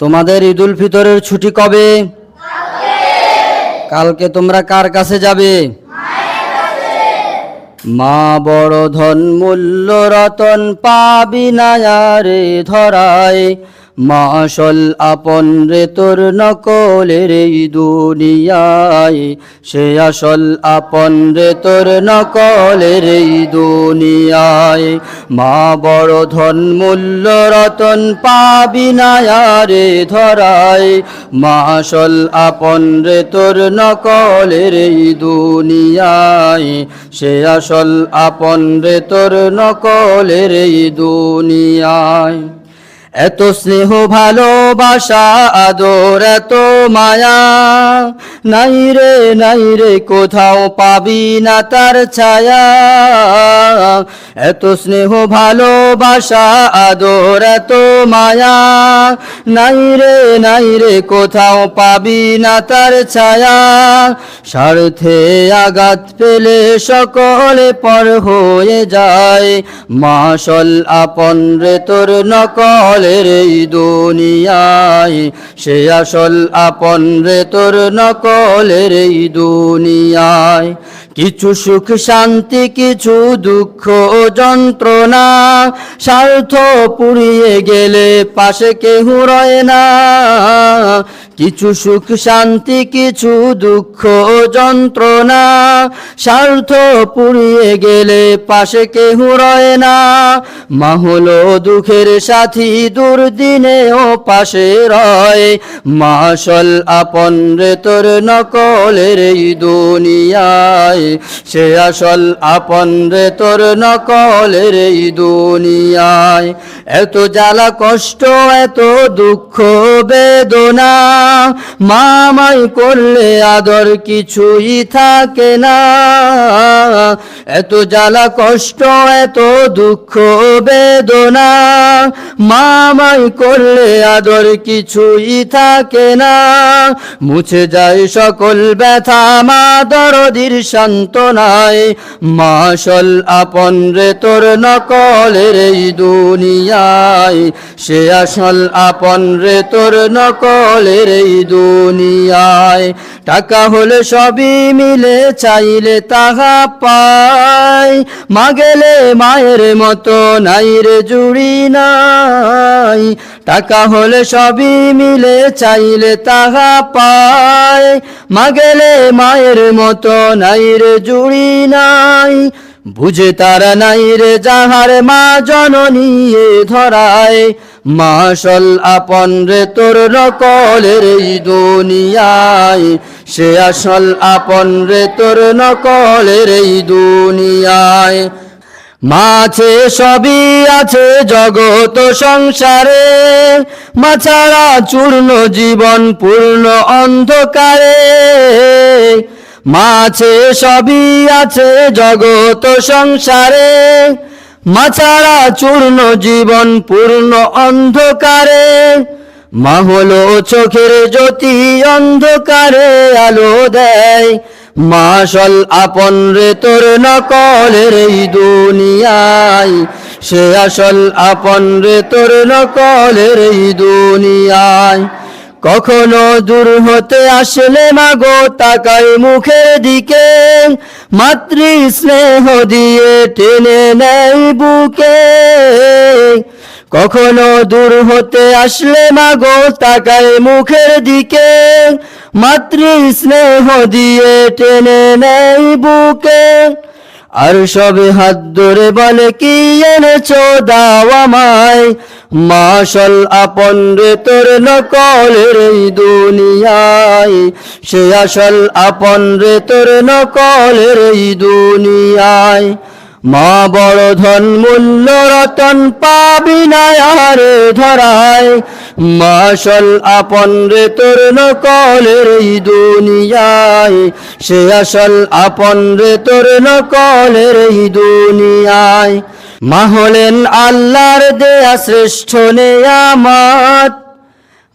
তোমাদের ঈদুল ফিতরের ছুটি কবে? কালকে তোমরা কার কাছে যাবে? মা বড় ধন মূল্য রতন পাবি না রে ধরায়। মা আসল আপন রে তোর নকলের এই দুনিয়ায়, সে আসল আপন রে তোর নকলের এই দুনিয়ায়। মা বড় ধন মূল্য রতন পাবি না রে ধরায়। মা আসল আপন রে তোর নকলের এই দুনিয়ায়, সে আসল আপন রে তোর নকলের এই দুনিয়ায়। এত স্নেহ, ভালোবাসা, আদর, এত মায়া। নাই রে নাই রে, কোথাও পাবি না তার ছায়া। এত স্নেহ, ভালোবাসা, আদর, এত মায়া। নাই রে নাই রে, কোথাও পাবি না তার ছায়া। স্বার্থে আঘাত পেলে সকলে পর হয়ে যায়। মাসল আপন রে, তোর নকলের এই দুনিয়ায়, সে আসল আপন রে তোর নকলের এই দুনিয়ায়। কিছু সুখ শান্তি, কিছু দুঃখ যন্ত্রণা, স্বার্থ পুড়িয়ে গেলে পাশে কেহু রয় না। কিছু সুখ শান্তি, কিছু দুঃখ যন্ত্রণা। স্বার্থ পুড়িয়ে গেলে পাশে কেহ রয় না। মা হলো দুঃখের সাথী, দুর্দিনে ও পাশে রয়। মাসল আপন রে তোর নকলের এই দুনিয়ায়। সে আসল আপন রে তোর নকলের এই দুনিয়ায়। এত জ্বালা কষ্ট, এত দুঃখ, বেদনা। মামাই করলে আদর কিছুই থাকে না। এত জ্বালা, কষ্ট, এত দুঃখ, বেদনা, মামাই করলে আদর কিছুই থাকে না। মুছে যায় সকল ব্যথা, মা দরদির সান্ত্বনায়। মাসল আপন রে তোর নকলের এই দুনিয়ায়। সে আসল আপন রে তোর নকলের এই দুনিয়ায়। টাকা হলে সবই মিলে, চাইলে তাহা পায় মা গেলে মায়ের মতো নাই রে, জুড়ি নাই। টাকা হলে সবই মিলে, চাইলে তাহা পায় মা গেলে মায়ের মতো নাই রে, জুড়ি নাই। বুঝে তারা নাই রে যাহার মা জননী ধরায়। মাসল আপন রে তোর নকলের এই দুনিয়ায়। সে আসল আপন রে তোর নকলের এই দুনিয়ায়। মাছে সবই আছে জগত সংসারে। মাছাড়া চূর্ণ জীবন পূর্ণ অন্ধকারে। মাছে সবই আছে জগত সংসারে। মাছাড়া চূর্ণ জীবন পূর্ণ অন্ধকারে। মা হলো চোখের জ্যোতি অন্ধকারে আলো দেয়। মাসল আপন রে তোর নকলের এই দুনিয়ায়। সে আসল আপন রে তোর নকলের এই দুনিয়ায়। কখনো দূর হতে আসলে মাগো তাকাই মুখের দিকে। মাতৃ স্নেহ দিয়ে টেনে নেই বুকে। কখনো দূর হতে আসলে মাগো তাকাই মুখের দিকে। মাতৃ স্নেহ দিয়ে টেনে নেই বুকে। আর সবে হাত ধরে বলে, কি এনেছো? দাও আমায়। মাসল আপন রে তোর নকলের এই দুনিয়ায়। সে আসল আপন রে তোর নকলের এই দুনিয়ায়। মা বড় ধন মূল্য রতন পাবি না আরে ধরায়। মাসল আপন রে তোর নকলের এই দুনিয়ায়। সে আসল আপন রে তোর নকলের এই দুনিয়ায়। মা হলেন আল্লাহর দেয়া শ্রেষ্ঠ নেয়ামাত।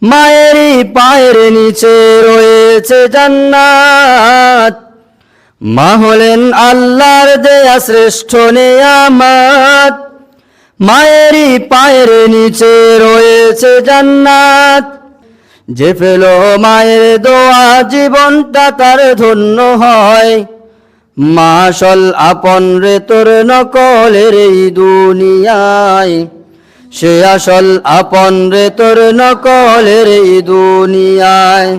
মায়েরই পায়ের নিচে রয়েছে জান্নাত। মা হলেন আল্লাহর দেয়া শ্রেষ্ঠ নেয়ামাত। মায়েরই পায়ের নিচে রয়েছে জান্নাত। যে ফেলো মায়ের দোয়া জীবনটা তার ধন্য হয়। মাসল আপন রে তোর নকলের এই দুনিয়ায়। সে আসল আপন রে তোর নকলের এই দুনিয়ায়।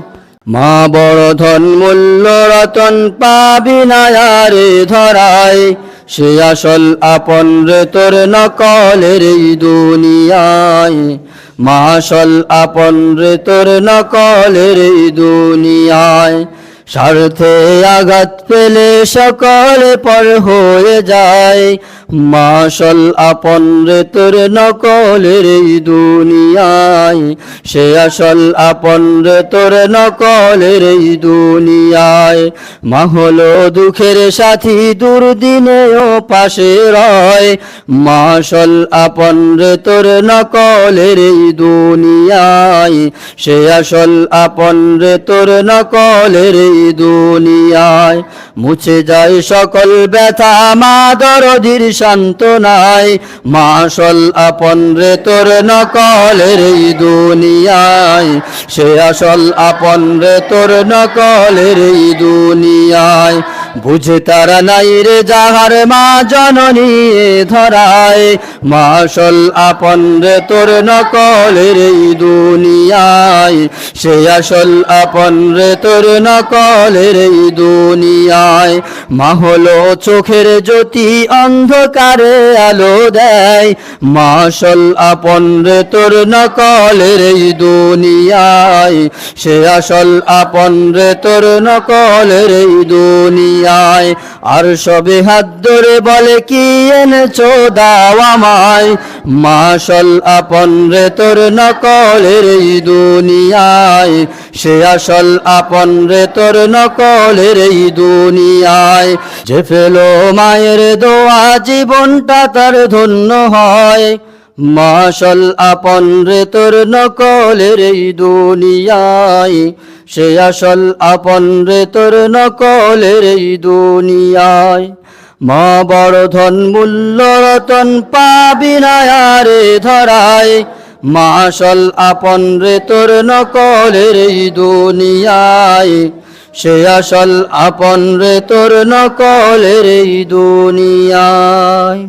মা বড় ধন মূল্য রতন পাবি না আরে ধরায়। সে আসল আপন রে তোর নকলের এই দুনিয়ায়। মা আপন রে তোর নকলের এই দুনিয়ায়। স্বার্থে আঘাত পেলে সকলে পর হয়ে যায়। মাসল আপন রে তোর নকলের এই দুনিয়ায়, সে আসল আপন রে তোর নকলের এই দুনিয়ায়। মা দুঃখের সাথী দুর্দিনেও পাশে রয়। মাসল আপন রে তোর নকলের এই দুনিয়ায়, সে আসল আপন রে তোর নকলের এই দুনিয়ায় মুছে যায় সকল ব্যথা, মা দরদির সান্ত্বনায়। মাসল আপন রে তোর নকলের এই দুনিয়ায়। সে আসল আপন রে তোর নকলের এই দুনিয়ায়। বুঝে তারা নাই রে যাহার মা জননী ধরায়। মাসল আপন রে তোর নকলের এই দুনিয়ায়। সে আসল আপন রে তোর নকলের এই দুনিয়ায়। মা হলো চোখের জ্যোতি, অন্ধকারে আলো দেয়। মাসল আপন রে তোর নকলের এই দুনিয়ায়। সে আসল আপন রে তোর নকলের এই দুনিয়ায় আর সবে হাত ধরে বলে, কি এনেছো? দাও আমায়। মাসল আপন রে, তোর নকলের এই দুনিয়ায়। সে আসল আপন রে, তোর নকলের এই দুনিয়ায়। যে ফেলো মায়ের দোয়া, জীবনটা তার ধন্য হয়। মাসল আপন রে, তোর নকলের এই দুনিয়ায়। সে আসল আপন রে তোর নকলের এই দুনিয়ায়। মা বড় ধন মূল্য রতন পাবি না আরে ধরায়। মাসল আপন রে তোর নকলের এই দুনিয়ায়। সে আসল আপন রে তোর নকলের এই দুনিয়ায়।